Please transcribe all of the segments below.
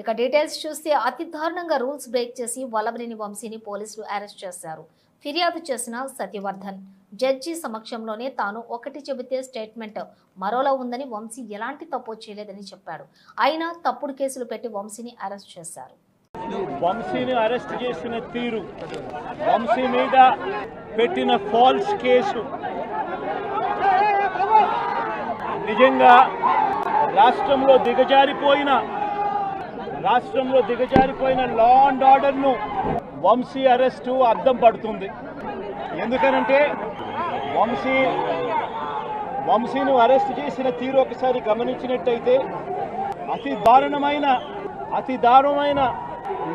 ఇక డీటెయిల్స్ చూస్తే అతి దారుణంగా రూల్స్ బ్రేక్ చేసి వల్లభనేని వంశీని పోలీసులు అరెస్ట్ చేశారు. ఫిర్యాదు చేసిన సత్యవర్ధన్ జడ్జి సమక్షంలోనే తాను ఒకటి చెబితే స్టేట్మెంట్ మరోలా ఉందని వంశీ ఎలాంటి తప్పు చేయలేదని చెప్పాడు. అయినా తప్పుడు కేసులు పెట్టి వంశీని అరెస్ట్ చేశారు. వంశీని అరెస్ట్ చేసిన తీరు వంశీ మీద పెట్టిన ఫాల్స్ కేసు. నిజంగా రాష్ట్రంలో దిగజారిపోయిన రాష్ట్రంలో దిగజారిపోయిన లా అండ్ ఆర్డర్ను వంశీ అరెస్టు అద్దం పడుతుంది. ఎందుకనంటే వంశీ వంశీను అరెస్ట్ చేసిన తీరు ఒకసారి గమనించినట్టయితే అతి దారుణమైన అతి దారుణమైన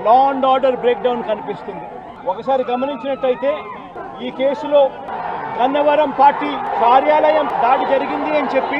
లా అండ్ ఆర్డర్ బ్రేక్డౌన్ కనిపిస్తుంది. ఒకసారి గమనించినట్టయితే ఈ కేసులో గన్నవరం పార్టీ కార్యాలయం దాడి జరిగింది అని చెప్పి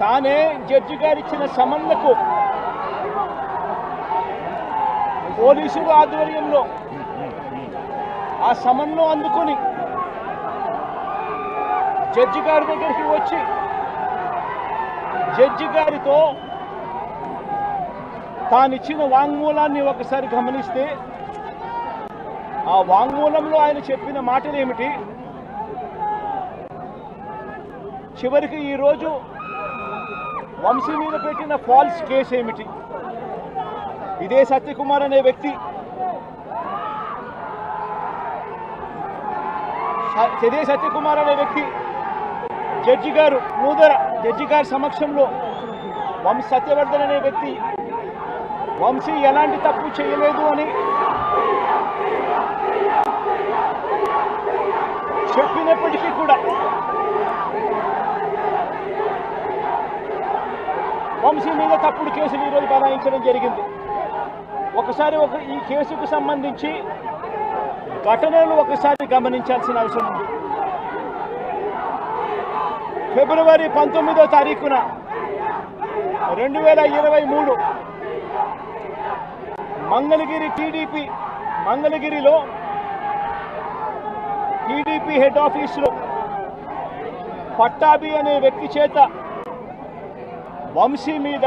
తానే జడ్జి గారు ఇచ్చిన సమన్లకు పోలీసుల ఆధ్వర్యంలో ఆ సమన్ను అందుకొని జడ్జి గారి దగ్గరికి వచ్చి జడ్జి గారితో తానిచ్చిన వాంగ్మూలాన్ని ఒకసారి గమనిస్తే ఆ వాంగ్మూలంలో ఆయన చెప్పిన మాటలు ఏమిటి చివరికి ఈరోజు వంశీ మీద పెట్టిన ఫాల్స్ కేసు ఏమిటి? ఇదే సత్యకుమార్ అనే వ్యక్తి ఇదే సత్యకుమార్ అనే వ్యక్తి జడ్జి గారు మూదర జడ్జి గారి సమక్షంలో వంశ సత్యవర్ధన్ అనే వ్యక్తి వంశీ ఎలాంటి తప్పు చేయలేదు అని వంశీ మీద తప్పుడు కేసులు ఈరోజు బనాయించడం జరిగింది. ఒకసారి ఒక ఈ కేసుకు సంబంధించి ఘటనలు ఒకసారి గమనించాల్సిన అవసరం ఉంది. ఫిబ్రవరి పంతొమ్మిదో తారీఖున రెండు వేల ఇరవై మూడు మంగళగిరి టీడీపీ మంగళగిరిలో టీడీపీ హెడ్ ఆఫీసులో పట్టాభి అనే వ్యక్తి చేత వంశీ మీద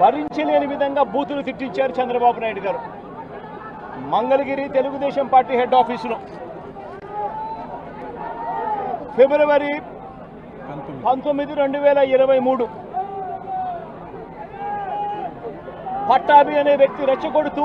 భరించలేని విధంగా బూతులు తిట్టించారు చంద్రబాబు నాయుడు గారు. మంగళగిరి తెలుగుదేశం పార్టీ హెడ్ ఆఫీసులో. ఫిబ్రవరి పంతొమ్మిది రెండు వేల ఇరవై మూడు. పట్టాభి అనే వ్యక్తి రెచ్చగొడుతూ